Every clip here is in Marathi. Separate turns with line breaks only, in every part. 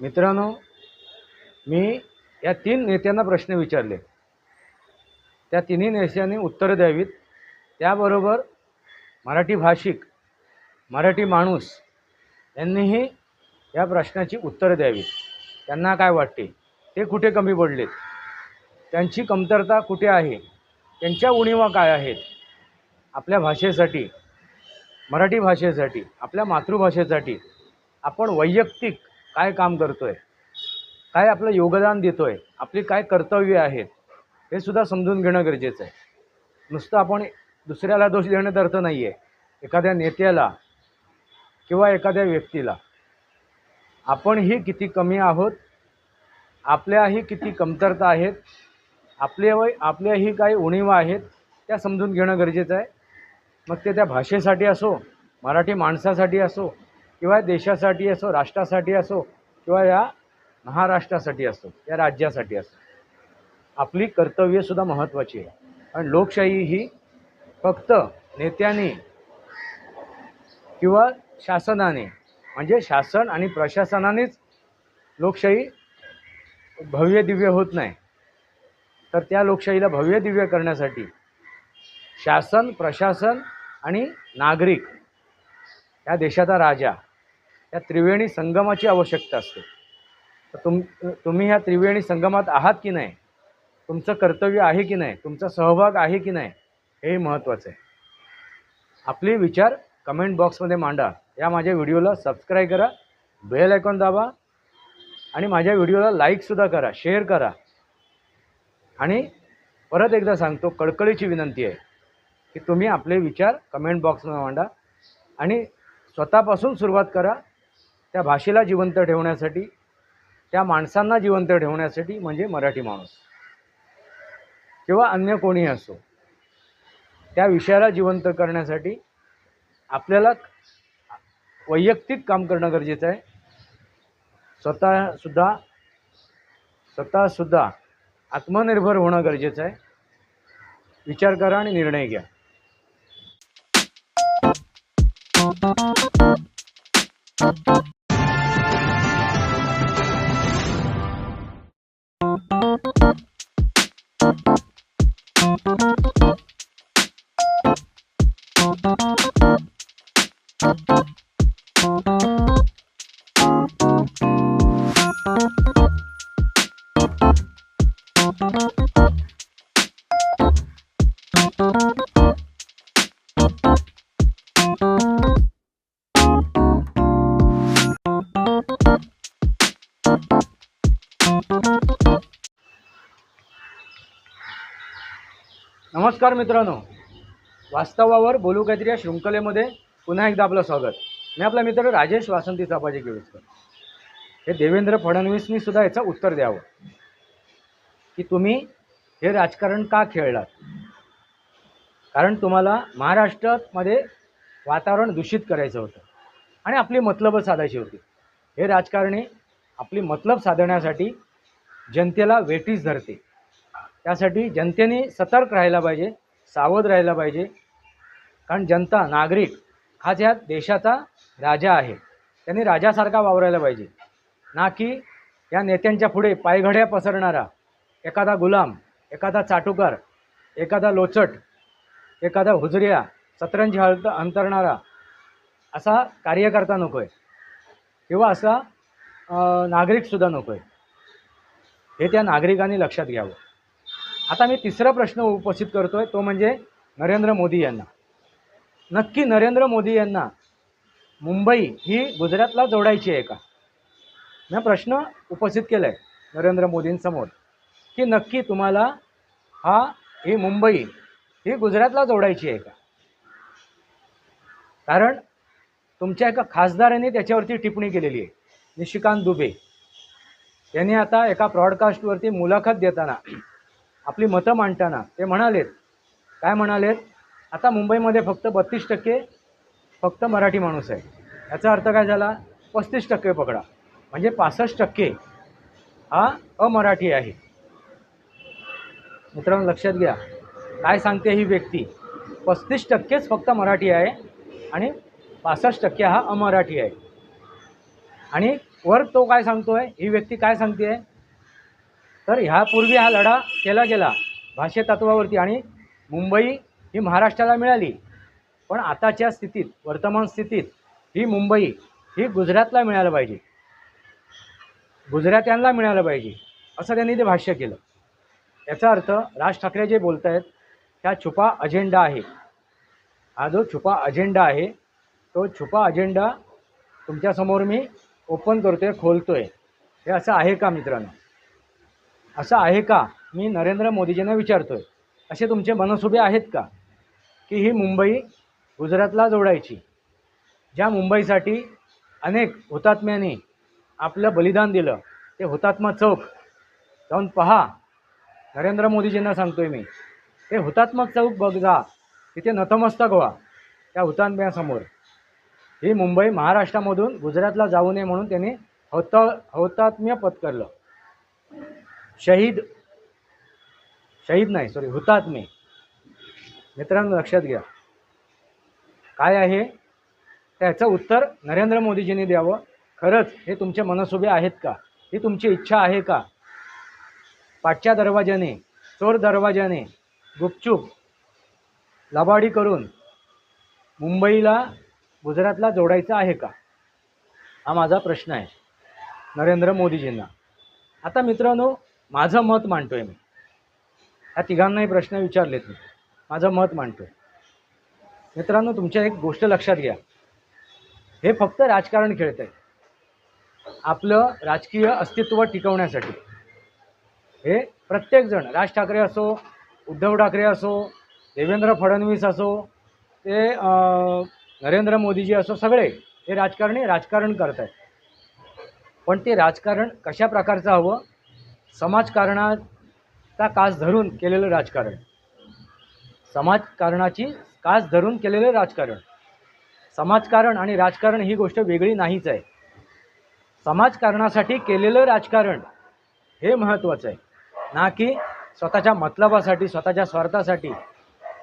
मित्रांनो मी या तीन नेत्यांना प्रश्न विचारले. त्या तिन्ही नेत्यांनी उत्तरं द्यावीत. त्याबरोबर मराठी भाषिक मराठी माणूस यांनीही या प्रश्नाची उत्तरं द्यावीत. त्यांना काय वाटते? ते कुठे कमी पडलेत? त्यांची कमतरता कुठे आहे? त्यांच्या उणीवा काय आहेत? आपल्या भाषेसाठी मराठी भाषेसाठी आपल्या मातृभाषेसाठी आपण वैयक्तिक काय काम करतो आहे काय आपलं योगदान देतो आहे आपली काय कर्तव्य आहेत हे सुद्धा समजून घेणं गरजेचं आहे. नुसतं आपण दुसऱ्याला दोष देण्यात अर्थ नाही आहे एखाद्या नेत्याला किंवा एखाद्या व्यक्तीला. आपणही किती कमी आहोत? आपल्याही किती कमतरता आहेत? आपले वय आपल्याही काही उणीवा आहेत? त्या समजून घेणं गरजेचं आहे. मग ते त्या भाषेसाठी असो मराठी माणसासाठी असो किंवा देशासाठी असो राष्ट्रासाठी असो किंवा या महाराष्ट्रासाठी असो या राज्यासाठी असो. आपली कर्तव्यसुद्धा महत्त्वाची आहे. आणि लोकशाही ही फक्त नेत्यांनी किंवा शासनाने म्हणजे शासन आणि प्रशासनानेच लोकशाही भव्य दिव्य होत नाही. तर त्या लोकशाहीला भव्य दिव्य करण्यासाठी शासन प्रशासन आणि नागरिक या देशाचा राजा या त्रिवेणी संगमाची आवश्यकता असते. तर तुम तुम्ही ह्या त्रिवेणी संगमात आहात की नाही? तुमचं कर्तव्य आहे की नाही? तुमचा सहभाग आहे की नाही? हे महत्त्वाचं आहे. आपले विचार कमेंट बॉक्समध्ये मांडा. या माझ्या व्हिडिओला सबस्क्राईब करा बेल आयकॉन दाबा आणि माझ्या व्हिडिओला लाईकसुद्धा करा शेअर करा. आणि परत एकदा सांगतो कळकळीची विनंती आहे की तुम्ही आपले विचार कमेंट बॉक्समध्ये मांडा आणि स्वतःपासून सुरुवात करा. त्या भाषेला जिवंत ठेवण्यासाठी त्या माणसांना जिवंत ठेवण्यासाठी म्हणजे मराठी माणूस. किंवा अन्य कोणी असो त्या विषयाला जिवंत करण्यासाठी आपल्याला वैयक्तिक काम करणं गरजेचं आहे. स्वतःसुद्धा स्वतःसुद्धा आत्मनिर्भर होणं गरजेचं आहे. विचार करा आणि निर्णय घ्या. नमस्कार मित्रांनो. वास्तवावर बोलू काहीतरी या शृंखलेमध्ये पुन्हा एकदा आपलं स्वागत. मी आपला मित्र राजेश वासंती चापाजी केळुसकर. हे देवेंद्र फडणवीसनी सुद्धा याचं उत्तर द्यावं. की तुम्ही हे राजकारण का खेळलात? कारण तुम्हाला महाराष्ट्रामध्ये वातावरण दूषित करायचं होतं. आणि आपली मतलबं साधायची होती. हे राजकारणी आपली मतलब साधण्यासाठी जनतेला वेटीस धरते. त्यासाठी जनतेने सतर्क राहायला पाहिजे सावध राहायला पाहिजे. कारण जनता नागरिक हा ज्या देशाचा राजा आहे. त्यांनी राजासारखा वावरायला पाहिजे. ना की या नेत्यांच्या पुढे पायघड्या पसरणारा एखादा गुलाम एखादा चाटुकार एखादा लोचट एखादा हुजऱ्या सतरंजी हळत अंतरणारा असा कार्यकर्ता नको आहे किंवा असा नागरिकसुद्धा नको आहे हे त्या नागरिकांनी लक्षात घ्यावं. आता मी तिसरा प्रश्न उपस्थित करतो आहे तो म्हणजे नरेंद्र मोदी यांना. नक्की नरेंद्र मोदी यांना मुंबई ही गुजरातला जोडायची आहे का? मी प्रश्न उपस्थित केला आहे नरेंद्र मोदींसमोर. की नक्की तुम्हाला हा ही मुंबई ही गुजरातला जोडायची आहे का? कारण तुमच्या एका खासदाराने त्याच्यावरती टिप्पणी केलेली आहे. निशिकांत दुबे. यांनी आता एका ब्रॉडकास्टवरती मुलाखत देताना आपली मतं मांडताना ते म्हणालेत. काय म्हणालेत? आता मुंबईमध्ये फक्त बत्तीस टक्के फक्त मराठी माणूस आहे याचा अर्थ काय झाला? पस्तीस टक्के पकडा. म्हणजे पासष्ट टक्के हा अमराठी आहे. मित्रांनो लक्षात घ्या. काय सांगते ही व्यक्ती? पस्तीस टक्केच फक्त मराठी आहे आणि पासष्ट टक्के हा अमराठी आहे. आणि वर तो काय सांगतो आहे ही व्यक्ती काय सांगते? आहे तर ह्यापूर्वी हा लढा केला गेला भाषे तत्वावरती आणि मुंबई ही महाराष्ट्राला मिळाली. पण आताच्या स्थितीत वर्तमान स्थितीत ही मुंबई ही गुजरातला मिळायला पाहिजे. गुजरात्यांना मिळालं पाहिजे असं त्यांनी ते भाष्य केलं. याचा अर्थ राज ठाकरे जे बोलत आहेत त्या छुपा अजेंडा आहे. हा जो छुपा अजेंडा आहे तो छुपा अजेंडा तुमच्यासमोर मी ओपन करतोय खोलतोय. हे असं आहे का मित्रांनो? असं आहे का? मी नरेंद्र मोदीजींना विचारतोय. असे तुमचे मनसुबे आहेत का? की ही मुंबई गुजरातला जोडायची ज्या मुंबईसाठी अनेक हुतात्म्यांनी आपलं बलिदान दिलं ते हुतात्मा चौक जाऊन पहा. नरेंद्र मोदीजींना सांगतोय मी. ते हुतात्मक चौक बघ जा. तिथे नतमस्तक व्हा. त्या हुतात्म्यासमोर. ही मुंबई महाराष्ट्रामधून गुजरातला जाऊ नये म्हणून त्यांनी हौत हौतात्म्य पत्करलं शहीद शहीद नाही सॉरी हुतात्मे. मित्रांनो लक्षात घ्या. काय आहे? त्याचं उत्तर नरेंद्र मोदीजींनी द्यावं. खरंच हे तुमचे मनसुबे आहेत का? ही तुमची इच्छा आहे का? पाठच्या दरवाज्याने चोर दरवाज्याने गुपचूप लबाडी करून मुंबईला गुजरातला जोडायचं आहे का? हा माझा प्रश्न आहे. नरेंद्र मोदीजींना. आता मित्रांनो माझं मत मांडतो आहे मी. ह्या तिघांनाही प्रश्न विचारलेत मी. माझं मत मांडतो आहे मित्रांनो तुमच्या एक गोष्ट लक्षात घ्या. हे फक्त राजकारण खेळत आहे आपलं राजकीय अस्तित्व टिकवण्यासाठी. हे प्रत्येकजण राज ठाकरे असो उद्धव ठाकरे असो देवेंद्र फडणवीस असो ते नरेंद्र मोदीजी असो सगळे हे राजकारणी राजकारण करत आहेत पण ते राजकारण कशा प्रकारचं हवं? समाजकारणाचा कास धरून केलेलं राजकारण. समाजकारणाची कास धरून केलेलं राजकारण. समाजकारण आणि राजकारण ही गोष्ट वेगळी नाहीच आहे. समाजकारणासाठी केलेलं राजकारण हे महत्त्वाचं आहे. ना की स्वतःच्या मतलबासाठी स्वतःच्या स्वार्थासाठी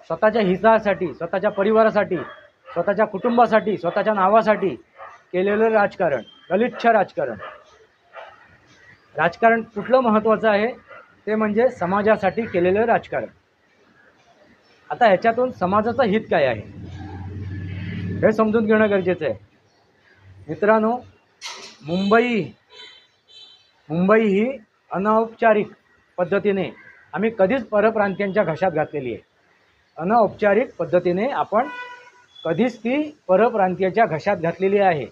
स्वतःच्या हितासाठी स्वतःच्या परिवारासाठी स्वतःच्या कुटुंबासाठी स्वतःच्या नावासाठी केलेलं राजकारण गलिच्छ राजकारण. राजकारण कुठलं महत्त्वाचं आहे? ते म्हणजे समाजासाठी केलेलं राजकारण. आता ह्याच्यातून समाजाचं हित काय आहे? हे समजून घेणं गरजेचं आहे. मित्रांनो मुंबई मुंबई ही अनौपचारिक पद्धतीने आम्ही कधीच परप्रांतीयांच्या घशात घातलेली आहे. अनौपचारिक पद्धतीने आपण कधीच ती परप्रांतीयाच्या घशात घातलेली आहे.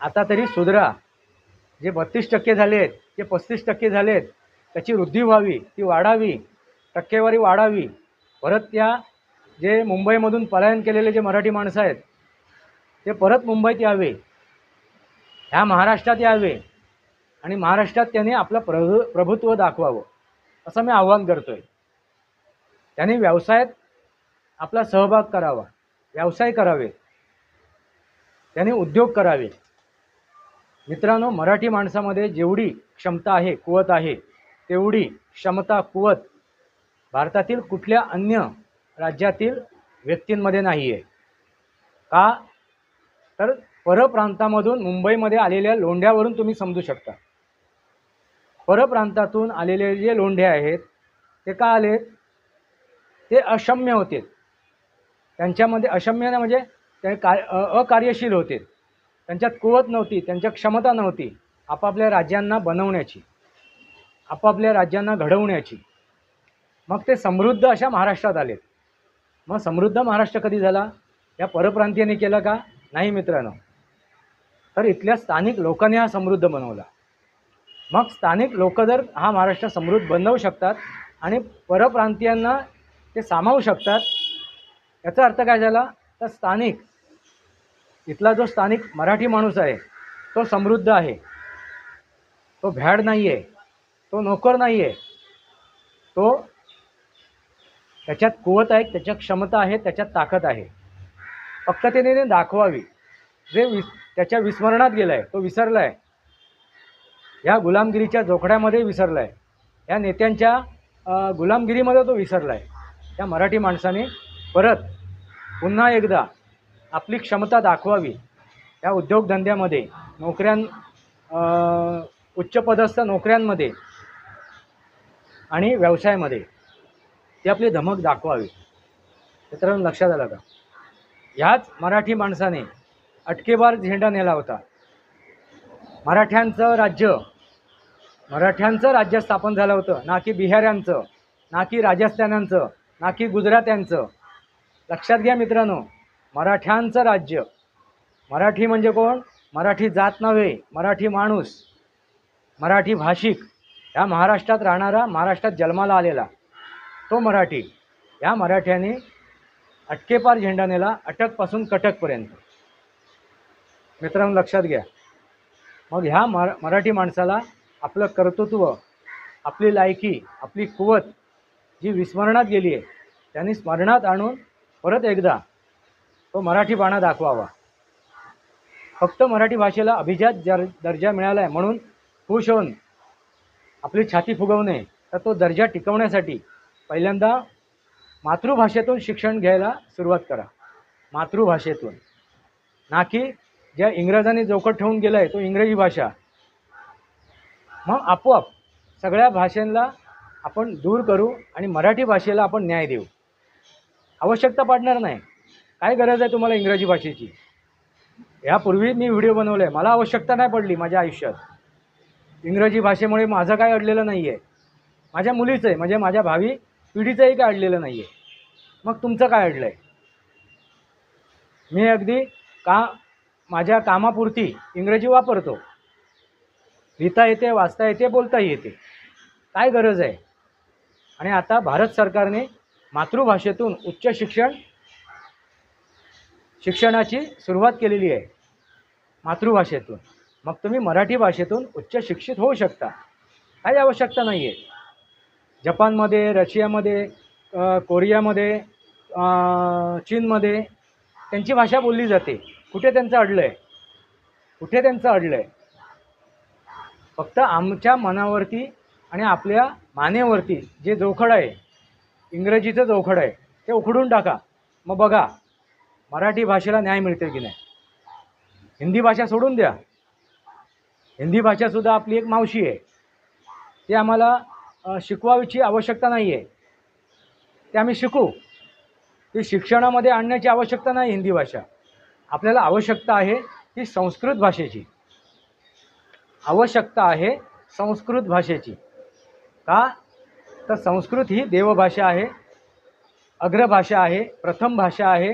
आता तरी सुधरा. जे बत्तीस टक्के झाले आहेत जे पस्तीस टक्के झाले आहेत त्याची वृद्धी व्हावी ती वाढावी टक्केवारी वाढावी. परत त्या जे मुंबईमधून पलायन केलेले जे मराठी माणसं आहेत ते परत मुंबईत यावे. ह्या महाराष्ट्रात यावे. आणि महाराष्ट्रात त्याने आपलं प्रभु प्रभुत्व दाखवावं असं मी आव्हान करतो आहे त्याने व्यवसायात आपला सहभाग करावा व्यवसाय करावे त्याने उद्योग करावे. मित्रांनो मराठी माणसामध्ये जेवढी क्षमता आहे कुवत आहे तेवढी क्षमता कुवत भारतातील कुठल्या अन्य राज्यातील व्यक्तींमध्ये नाही आहे का? तर परप्रांतामधून मुंबईमध्ये आलेल्या लोंढ्यावरून तुम्ही समजू शकता. परप्रांतातून आलेले जे लोंढे आहेत ते का आले? ते अक्षम्य होते. त्यांच्यामध्ये अक्षम्य म्हणजे ते काय अकार्यशील होते. त्यांच्यात कुवत नव्हती त्यांच्या क्षमता नव्हती. आपापल्या राज्यांना बनवण्याची आपापल्या राज्यांना घडवण्याची. मग ते समृद्ध अशा महाराष्ट्रात आलेत. मग समृद्ध महाराष्ट्र कधी झाला? या परप्रांतीयांनी केलं का? नाही मित्रांनो. तर इथल्या स्थानिक लोकांनी हा समृद्ध बनवला. मग स्थानिक लोक जर हा महाराष्ट्र समृद्ध बनवू शकतात आणि परप्रांतीयांना ते सामावू शकतात याचा अर्थ काय झाला? तर स्थानिक इथला जो स्थानिक मराठी माणूस आहे तो समृद्ध आहे. तो भ्याड नाही आहे तो नोकर नाही आहे तो त्याच्यात कुवत आहे त्याच्यात क्षमता आहे त्याच्यात ताकद आहे. फक्त त्याने दाखवावी. जे विस त्याच्या विस्मरणात गेला आहे तो विसरला आहे ह्या गुलामगिरीच्या जोखड्यामध्ये विसरला आहे या नेत्यांच्या गुलामगिरीमध्ये तो विसरला आहे त्या मराठी माणसाने परत पुन्हा एकदा आपली क्षमता दाखवावी. या उद्योगधंद्यामध्ये नोकऱ्यां उच्चपदस्थ नोकऱ्यांमध्ये आणि व्यवसायामध्ये ती आपली धमक दाखवावी. मित्रांनो लक्षात आलं का? ह्याच मराठी माणसाने अटकेबार झेंडा नेला होता. मराठ्यांचं राज्य मराठ्यांचं राज्य स्थापन झालं होतं. ना की बिहाऱ्यांचं ना की राजस्थानांचं ना की गुजरात्यांचं. लक्षात घ्या मित्रांनो मराठ्यांचं राज्य. मराठी म्हणजे कोण? मराठी जात नव्हे मराठी माणूस. मराठी भाषिक. ह्या महाराष्ट्रात राहणारा महाराष्ट्रात जन्माला आलेला तो मराठी. या मराठ्याने अटकेपार झेंडा नेला अटकपासून कटकपर्यंत. मित्रांनो लक्षात घ्या. मग ह्या मरा मराठी माणसाला आपलं कर्तृत्व आपली लायकी आपली कुवत जी विस्मरणात गेली आहे त्यांनी स्मरणात आणून परत एकदा तो मराठी बाणा दाखवावा. फक्त मराठी भाषेला अभिजात जर दर्जा मिळाला आहे म्हणून खुश होऊन आपली छाती फुगवणे तर तो दर्जा टिकवण्यासाठी पहिल्यांदा मातृभाषेतून शिक्षण घ्यायला सुरुवात करा. मातृभाषेतून. ना की ज्या इंग्रजांनी चौकट ठेवून गेलं आहे तो इंग्रजी भाषा. मग आपोआप सगळ्या भाषांना आपण दूर करू आणि मराठी भाषेला आपण न्याय देऊ. आवश्यकता पाडणार नाही. काय गरज आहे तुम्हाला इंग्रजी भाषेची? यापूर्वी मी व्हिडिओ बनवले आहे मला आवश्यकता नाही पडली माझ्या आयुष्यात. इंग्रजी भाषेमुळे माझं काय अडलेलं नाही आहे माझ्या मुलीचं आहे म्हणजे माझ्या भावी पिढीचंही काय अडलेलं नाही आहे मग तुमचं काय अडलं आहे मी अगदी का माझ्या कामापुरती इंग्रजी वापरतो. लिहिता येते वाचता येते बोलताही येते. काय गरज आहे? आणि आता भारत सरकारने मातृभाषेतून उच्च शिक्षण शिक्षणाची सुरुवात केलेली आहे. मातृभाषेतून. मग तुम्ही मराठी भाषेतून उच्च शिक्षित होऊ शकता. काही आवश्यकता नाही आहे जपानमध्ये रशियामध्ये कोरियामध्ये चीनमध्ये त्यांची भाषा बोलली जाते. कुठे त्यांचं अडलं आहे कुठे त्यांचं अडलं आहे फक्त आमच्या मनावरती आणि आपल्या मानेवरती जे जोखड आहे इंग्रजीचं जोखड आहे ते उखडून टाका. मग बघा मराठी भाषेला न्याय मिळते की नाही? हिंदी भाषा सोडून द्या. हिंदी भाषासुद्धा आपली एक मावशी आहे. ती आम्हाला शिकवायची आवश्यकता नाही आहे ते आम्ही शिकू. ती शिक्षणामध्ये आणण्याची आवश्यकता नाही हिंदी भाषा. आपल्याला आवश्यकता आहे ती संस्कृत भाषेची. आवश्यकता आहे संस्कृत भाषेची. का? तर संस्कृत ही देवभाषा आहे अग्रभाषा आहे प्रथम भाषा आहे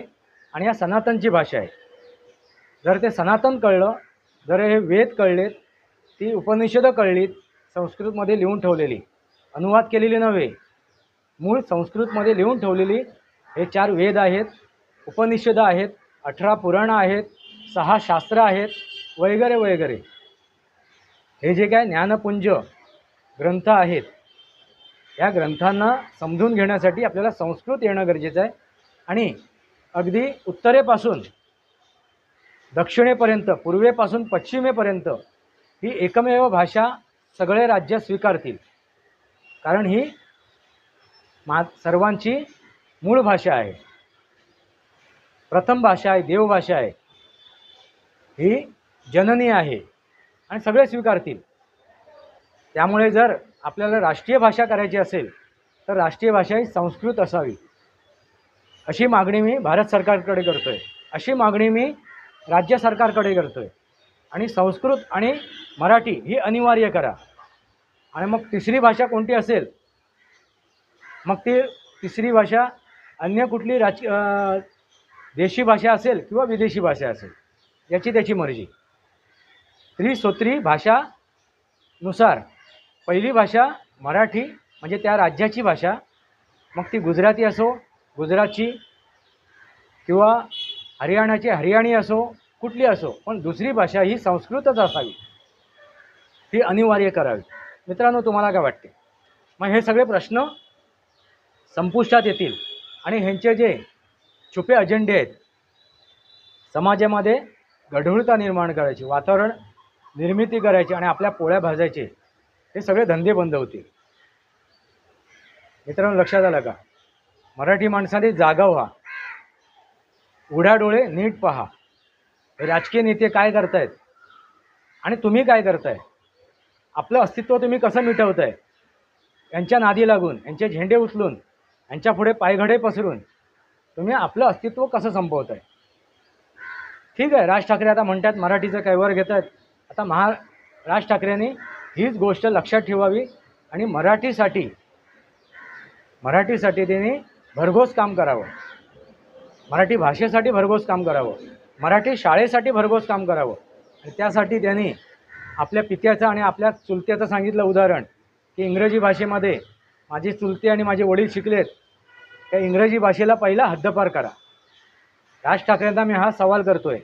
आणि या सनातनची भाषा आहे. जर ते सनातन कळलं जर हे वेद कळलेत ती उपनिषदं कळलीत संस्कृतमध्ये लिहून ठेवलेली अनुवाद केलेली नव्हे मूळ संस्कृतमध्ये लिहून ठेवलेली हे चार वेद आहेत उपनिषदं आहेत अठरा पुराणं आहेत सहा शास्त्र आहेत वगैरे वगैरे. हे जे काय ज्ञानपुंज ग्रंथ आहेत या ग्रंथांना समजून घेण्यासाठी आपल्याला संस्कृत येणं गरजेचं आहे. आणि अगदी उत्तरेपासून दक्षिणेपर्यंत पूर्वेपासून पश्चिमेपर्यंत ही एकमेव भाषा सगळे राज्य स्वीकारतील. कारण ही मा सर्वांची मूळ भाषा आहे. प्रथम भाषा आहे देवभाषा आहे. ही जननी आहे. आणि सगळे स्वीकारतील. त्यामुळे जर आपल्याला राष्ट्रीय भाषा करायची असेल तर राष्ट्रीय भाषा ही संस्कृत असावी. अशी मागणी मी भारत सरकारकडे करतो आहे अशी मागणी मी राज्य सरकारकडे करतो आहे आणि संस्कृत आणि मराठी ही अनिवार्य करा. आणि मग तिसरी भाषा कोणती असेल? मग ती तिसरी भाषा अन्य कुठली राज देशी भाषा असेल किंवा विदेशी भाषा असेल याची त्याची मर्जी. त्रिसूत्री भाषानुसार. पहिली भाषा मराठी म्हणजे त्या राज्याची भाषा. मग ती गुजराती असो गुजरातची किंवा हरियाणाची हरियाणी असो कुठली असो पण दुसरी भाषा ही संस्कृतच असावी. ती अनिवार्य करावी. मित्रांनो तुम्हाला काय वाटते? मग हे सगळे प्रश्न संपुष्टात येतील. आणि ह्यांचे जे छुपे अजेंडे आहेत समाजामध्ये गढूळता निर्माण करायची वातावरण निर्मिती करायची आणि आपल्या पोळ्या भाजायचे हे सगळे धंदे बंद होतील मित्रांनो लक्षात आलं का? मराठी माणसाने जागा व्हा. उघड्या डोळे नीट पहा. राजकीय नेते काय करतायत? आणि तुम्ही काय करताय? आपलं अस्तित्व तुम्ही कसं मिटवताय? यांच्या नादी लागून यांचे झेंडे उचलून यांच्या पुढे पायघडे पसरून तुम्ही आपलं अस्तित्व कसं संपवताय? ठीक आहे राज ठाकरे आता म्हणतात मराठीचं कैवर घेत आहेत आता महा राज ठाकरेंनी हीच गोष्ट लक्षात ठेवावी आणि मराठीसाठी मराठीसाठी त्यांनी भरघोस काम करावं. मराठी भाषेसाठी भरघोस काम करावं. मराठी शाळेसाठी भरघोस काम करावं. आणि त्यासाठी त्यांनी आपल्या पित्याचं आणि आपल्या चुलत्याचं सांगितलं उदाहरण की इंग्रजी भाषेमध्ये माझी चुलते आणि माझे वडील शिकलेत त्या इंग्रजी भाषेला पहिला हद्दपार करा. राज ठाकरेंना मी हा सवाल करतो आहे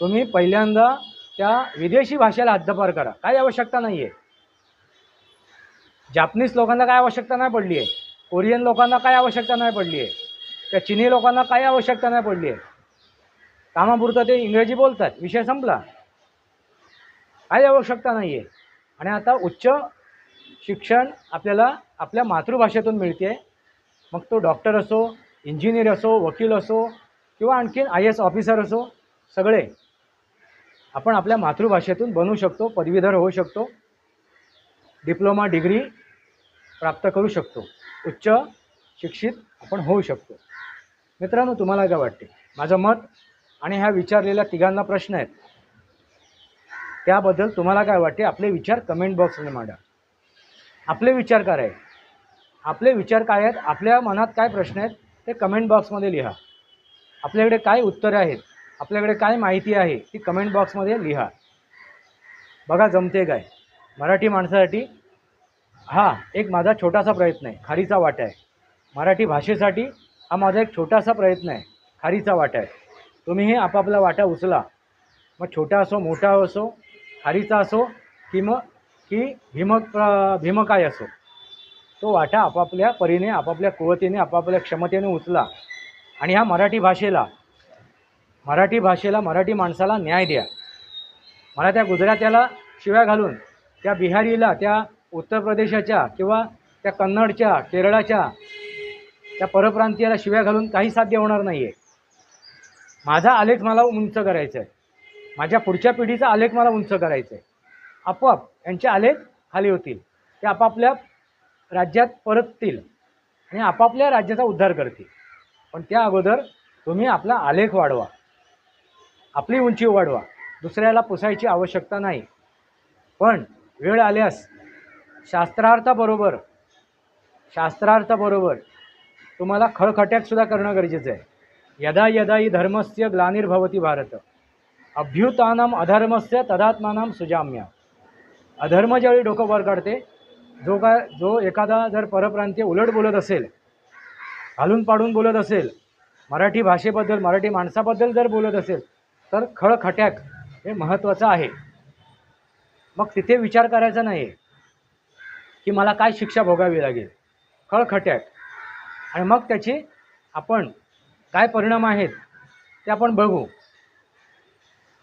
तुम्ही पहिल्यांदा त्या विदेशी भाषेला हद्दपार करा. काही आवश्यकता नाही आहे जापनीज लोकांना काय आवश्यकता नाही पडली आहे कोरियन लोकांना काय आवश्यकता नाही पडली आहे त्या चिनी लोकांना काय आवश्यकता नाही पडली आहे कामापुरतं ते इंग्रजी बोलतात. विषय संपला. काही आवश्यकता नाही आहे आणि आता उच्च शिक्षण आपल्याला आपल्या मातृभाषेतून मिळते. मग तो डॉक्टर असो इंजिनियर असो वकील असो किंवा आणखीन आय एस ऑफिसर असो सगळे आपण आपल्या मातृभाषेतून बनू शकतो पदवीधर होऊ शकतो डिप्लोमा डिग्री प्राप्त करू शकतो. उच्च शिक्षित आपण होऊ शकतो. मित्रांनो तुम्हाला काय वाटते? माझं मत आणि ह्या विचारलेल्या तिघांना प्रश्न आहेत. त्याबद्दल तुम्हाला काय वाटते? आपले विचार कमेंट बॉक्समध्ये मांडा. आपले विचार काय आहेत? आपले विचार काय आहेत? आपल्या मनात काय प्रश्न आहेत? ते कमेंट बॉक्समध्ये लिहा. आपल्याकडे काय उत्तरं आहेत? आपल्याकडे काय माहिती आहे ती कमेंट बॉक्समध्ये लिहा. बघा जमते काय? मराठी माणसासाठी हा एक माझा छोटासा प्रयत्न आहे खारीचा वाटा आहे. मराठी भाषेसाठी हा माझा एक छोटासा प्रयत्न आहे खारीचा वाटा आहे. तुम्हीही आपापला वाटा उचला. मग छोटा असो मोठा असो खारीचा असो की मग की भीमक भीमकाय असो तो वाटा आपापल्या परीने आपापल्या कुवतीने आपापल्या क्षमतेने उचला. आणि ह्या मराठी भाषेला मराठी भाषेला मराठी माणसाला न्याय द्या. मला त्या गुजरात्याला शिव्या घालून त्या बिहारीला त्या उत्तर प्रदेशाच्या किंवा त्या कन्नडच्या केरळाच्या त्या परप्रांतीयाला शिव्या घालून काही साध्य होणार नाही आहे माझा आलेख मला उंच करायचा आहे माझ्या पुढच्या पिढीचा आलेख मला उंच करायचा आहे आपोआप यांचे आलेख खाली होतील. ते आपापल्या राज्यात परततील आणि आपापल्या राज्याचा उद्धार करतील. पण त्या अगोदर तुम्ही आपला आलेख वाढवा. आपली उंची वाढवा. दुसऱ्याला पुसायची आवश्यकता नाही. पण वेळ आल्यास शास्त्रार्थाबरोबर शास्त्रार्थाबरोबर तुम्हाला खळखट्याकसुद्धा करणं गरजेचं आहे. यदा यदा ही धर्मस्य ग्लानिर्भवती भारत. अभ्युतानाम अधर्मस्य तदात्मानाम सुजाम्य. अधर्म ज्यावेळी डोकं वर काढते. जो का जो एखादा जर परप्रांतीय उलट बोलत असेल घालून पाडून बोलत असेल मराठी भाषेबद्दल मराठी माणसाबद्दल जर बोलत असेल तर खळखट्याक हे महत्त्वाचं आहे. मग तिथे विचार करायचा नाही की मला काय शिक्षा भोगावी लागेल. खळखट्याक. आणि मग त्याची आपण काय परिणाम आहेत ते आपण बघू.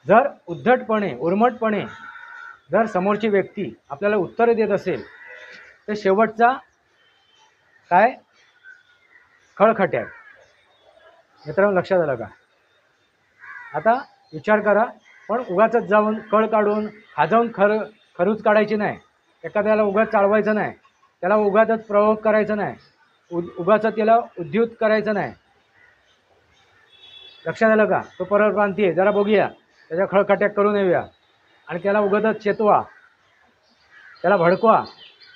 जर उद्धटपणे उर्मटपणे जर समोरची व्यक्ती आपल्याला उत्तरं देत असेल तर शेवटचा काय? खळखट्याक. मित्रांनो लक्षात आलं का? आता विचार करा पण उगाच जाऊन कळ काढून हाजवून खर खरूच काढायची नाही. एखाद्याला उगाच चालवायचं नाही. त्याला उगाचच प्रयोग करायचं नाही. उ उगाच त्याला उद्युत करायचं नाही. लक्षात आलं का? तो परप्रांती आहे. जरा बघूया. त्याच्या खळखट्याक करून येऊया. आणि त्याला उगाचच चेतवा. त्याला भडकवा.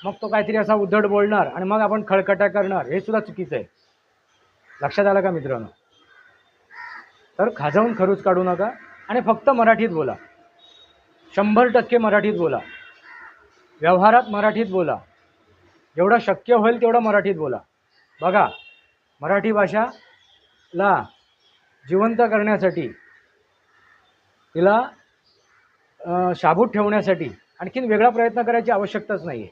मग तो काहीतरी असा उद्धट बोलणार आणि मग आपण खळखट्या करणार. हे सुद्धा चुकीचं आहे. लक्षात आलं का मित्रांनो? तर खाजावून खरूच काढू नका आणि फक्त मराठीत बोला. शंभर टक्के मराठीत बोला. व्यवहारात मराठीत बोला. जेवढं शक्य होईल तेवढं मराठीत बोला. बघा मराठी भाषाला जिवंत करण्यासाठी तिला शाबूत ठेवण्यासाठी आणखीन वेगळा प्रयत्न करायची आवश्यकताच नाही आहे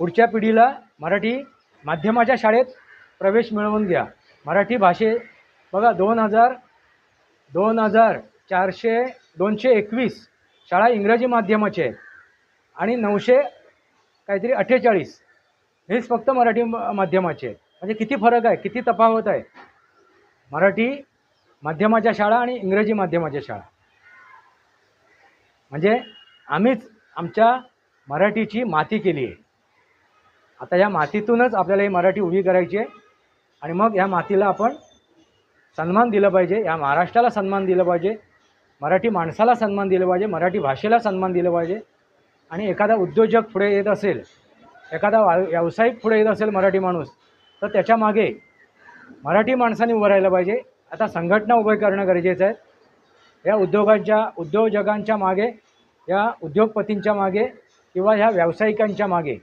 पुढच्या पिढीला मराठी माध्यमाच्या शाळेत प्रवेश मिळवून घ्या मराठी भाषे बघा दोन हजार दोन हजार चारशे दोनशे एकवीस शाळा इंग्रजी माध्यमाची आहे आणि नऊशे काहीतरी अठ्ठेचाळीस हेच फक्त मराठी माध्यमाचे. आहे म्हणजे किती फरक आहे? किती तफावत आहे? मराठी माध्यमाच्या शाळा आणि इंग्रजी माध्यमाच्या शाळा. म्हणजे आम्हीच आमच्या मराठीची माती केली आहे. आता या मातीतूनच आपल्याला ही मराठी उभी करायची आहे. आणि मग या मातीला आपण सन्मान दिलं पाहिजे. या महाराष्ट्राला सन्मान दिलं पाहिजे. मराठी माणसाला सन्मान दिलं पाहिजे. मराठी भाषेला सन्मान दिलं पाहिजे. आणि एखादा उद्योजक पुढे येत असेल एखादा वा व्यावसायिक पुढे येत असेल मराठी माणूस तर त्याच्यामागे मराठी माणसाने उभं राहिलं पाहिजे. आता संघटना उभं करणं गरजेचं आहे. या उद्योगांच्या उद्योजकांच्या मागे या उद्योगपतींच्या मागे किंवा ह्या व्यावसायिकांच्या मागे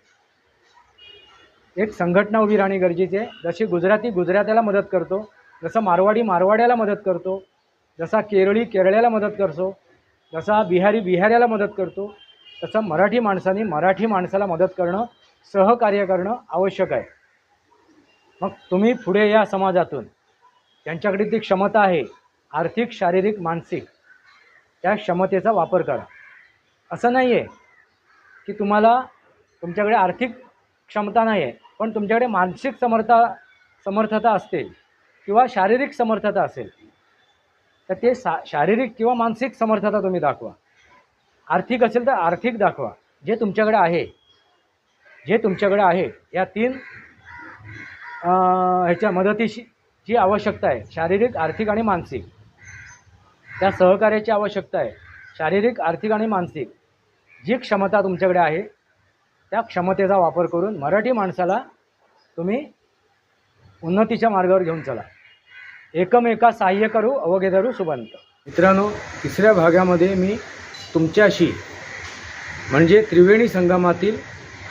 एक संघटना उभी राहणे गरजेची आहे. जशी गुजराती गुजरात्याला मदत करतो जसं मारवाडी मारवाड्याला मदत करतो जसा केरळी केरळ्याला मदत करतो जसा बिहारी बिहाऱ्याला मदत करतो तसं मराठी माणसाने मराठी माणसाला मदत करणं सहकार्य करणं आवश्यक आहे. मग तुम्ही पुढे या समाजातून. त्यांच्याकडे ती क्षमता आहे. आर्थिक शारीरिक मानसिक. त्या क्षमतेचा वापर करा. असं नाही आहे की तुम्हाला तुमच्याकडे आर्थिक क्षमता नाही आहे पण तुमच्याकडे मानसिक समर्था समर्थता असते. किंवा शारीरिक समर्थता असेल तर ते सा शारीरिक किंवा मानसिक समर्थता तुम्ही दाखवा. आर्थिक असेल तर आर्थिक दाखवा. जे तुमच्याकडे आहे जे तुमच्याकडे आहे या तीन ह्याच्या मदतीशी जी आवश्यकता आहे शारीरिक आर्थिक आणि मानसिक त्या सहकार्याची आवश्यकता आहे. शारीरिक आर्थिक आणि मानसिक जी क्षमता तुमच्याकडे आहे त्या क्षमतेचा वापर करून मराठी माणसाला तुम्ही उन्नतीच्या मार्गावर घेऊन चला. एकमेका सहाय्य करू अवघे धरू सुबंत. मित्रांनो तिसऱ्या भागामध्ये मी तुमच्याशी म्हणजे त्रिवेणी संगमातील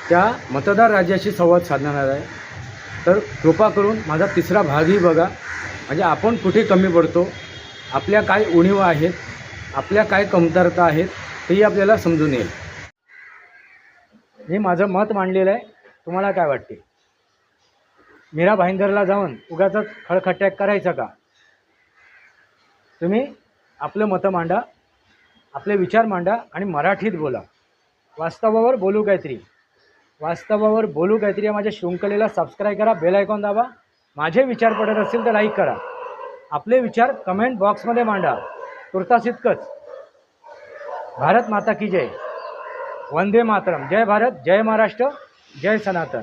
त्या मतदार राज्याशी संवाद साधणार आहे. तर कृपा करून माझा तिसरा भागही बघा. म्हणजे आपण कुठे कमी पडतो आपल्या काय उणीव आहेत आपल्या काय कमतरता आहेत हेही आपल्याला समजून येईल. मी माझं मत मांडलेलं आहे. तुम्हाला काय वाटते? मीरा भाईंदरला जाऊन उगाच खळखट्याक करायचं का? तुम्ही आपलं मतं मांडा आपले विचार मांडा आणि मराठीत बोला. वास्तवावर बोलू काहीतरी वास्तवावर बोलू काहीतरी या माझ्या शृंखलेला सबस्क्राईब करा बेल आयकॉन दाबा. माझे विचार पडत असतील तर लाईक करा. आपले विचार कमेंट बॉक्समध्ये मांडा. तुर्तास इतकंच. भारत माता की जय. वंदे मातरम. जय भारत जय महाराष्ट्र जय सनातन.